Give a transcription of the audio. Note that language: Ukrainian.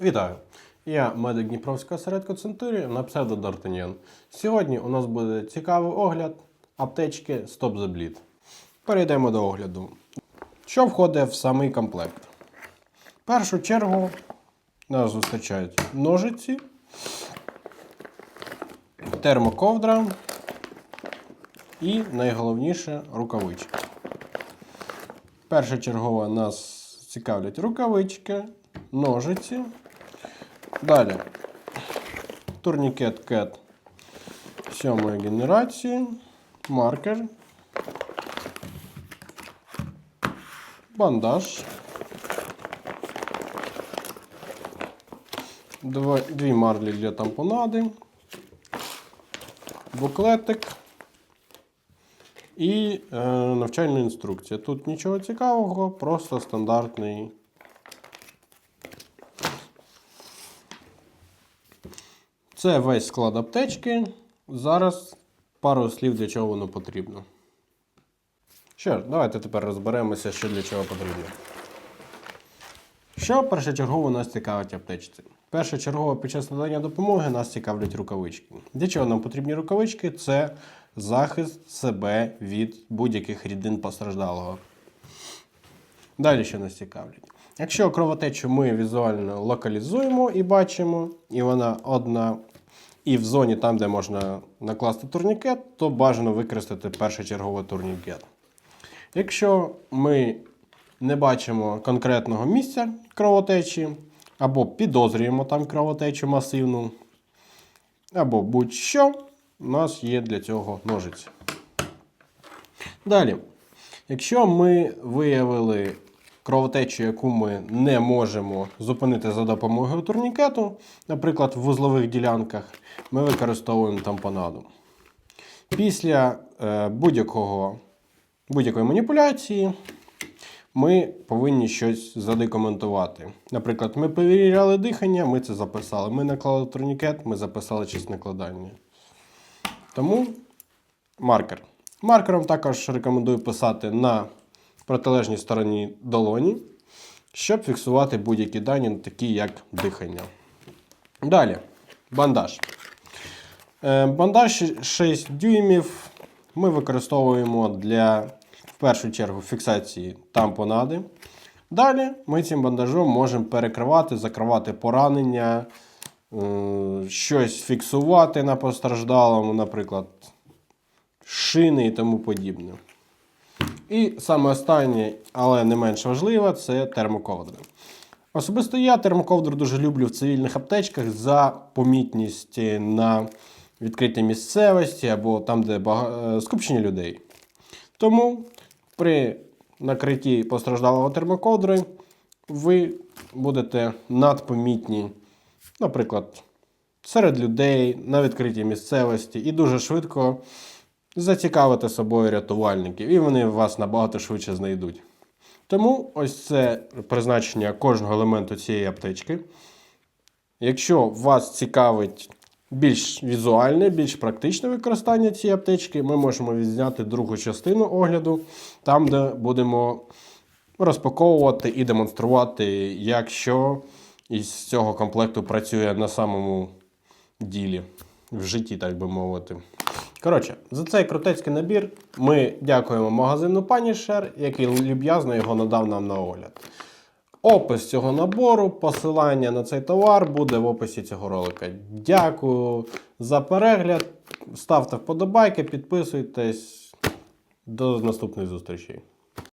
Вітаю! Я медик Дніпровського осередку Центурі на псевдо Д'Артаньян. Сьогодні у нас буде цікавий огляд аптечки Stop the Bleed. Перейдемо до огляду. Що входить в самий комплект? В першу чергу нас зустрічають ножиці, термоковдра і найголовніше рукавички. Першочергово нас цікавлять рукавички, ножиці. Далі. Турнікет CAT сьомої генерації, маркер, бандаж, дві марлі для тампонади, буклетик. І е, навчальна інструкція. Тут нічого цікавого, просто стандартний. Це весь склад аптечки. Зараз пару слів для чого воно потрібно. Що давайте тепер розберемося, що для чого потрібно. Що першочергово нас цікавить аптечці? Першочергово під час надання допомоги нас цікавлять рукавички. Для чого нам потрібні рукавички? Це захист себе від будь-яких рідин постраждалого. Далі що нас цікавлять? Якщо кровотечу ми візуально локалізуємо і бачимо, і вона одна, і в зоні там, де можна накласти турнікет, то бажано використати першочерговий турнікет. Якщо ми не бачимо конкретного місця кровотечі, або підозрюємо там кровотечу масивну, або будь-що, у нас є для цього ножиці. Далі, якщо ми виявили кровотечу, яку ми не можемо зупинити за допомогою турнікету, наприклад, в вузлових ділянках, ми використовуємо тампонаду. Після е, будь-якої маніпуляції ми повинні щось задокументувати. Наприклад, ми перевіряли дихання, ми це записали. Ми наклали турнікет, ми записали час накладання. Тому маркер. Маркером також рекомендую писати на протилежній стороні долоні, щоб фіксувати будь-які дані, такі як дихання. Далі, бандаж. Е, Бандаж 6 дюймів ми використовуємо для, в першу чергу, фіксації тампонади. Далі ми цим бандажом можемо перекривати, закривати поранення, е, щось фіксувати на постраждалому, наприклад, шини і тому подібне. І саме останнє, але не менш важливе, це термоковдри. Особисто я термоковдру дуже люблю в цивільних аптечках за помітність на відкритій місцевості або там, де е, скупчення людей. Тому при накритті постраждалого термоковдри ви будете надпомітні, наприклад, серед людей на відкритій місцевості і дуже швидко зацікавити собою рятувальників, і вони вас набагато швидше знайдуть. Тому ось це призначення кожного елементу цієї аптечки. Якщо вас цікавить більш візуальне, більш практичне використання цієї аптечки, ми можемо відзняти другу частину огляду, там, де будемо розпаковувати і демонструвати, як що із цього комплекту працює на самому ділі, в житті, так би мовити. Коротше, за цей крутецький набір ми дякуємо магазину Punisher, який люб'язно його надав нам на огляд. Опис цього набору, посилання на цей товар буде в описі цього ролика. Дякую за перегляд. Ставте вподобайки, підписуйтесь. До наступних зустрічей.